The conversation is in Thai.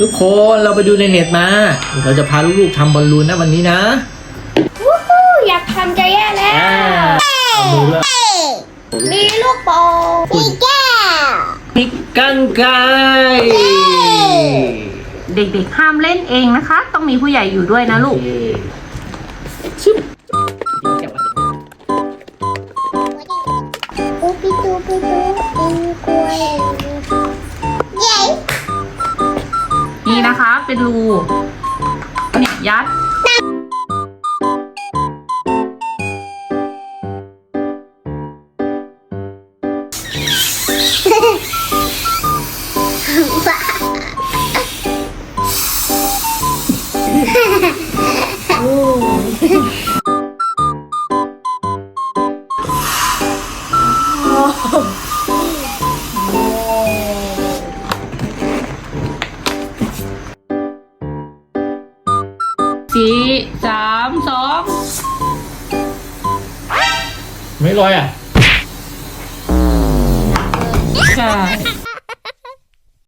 ทุกคนเราไปดูในเน็ตมา เราจะพาลูกๆทำบอลลูนนะวันนี้นะวู้ฮู้อยากทำจะแย่แล้อ่าวเอามือด้วยมีลูกโป่งมีแก้วปิกกังไกเด็กๆห้ามเล่นเองนะคะ ต้องมีผู้ใหญ่อยู่ด้วยนะลูก ชิบ นี่นะคะ เป็นรูเนี่ยยัด สี่สามสองไม่ลอยอะ ใช่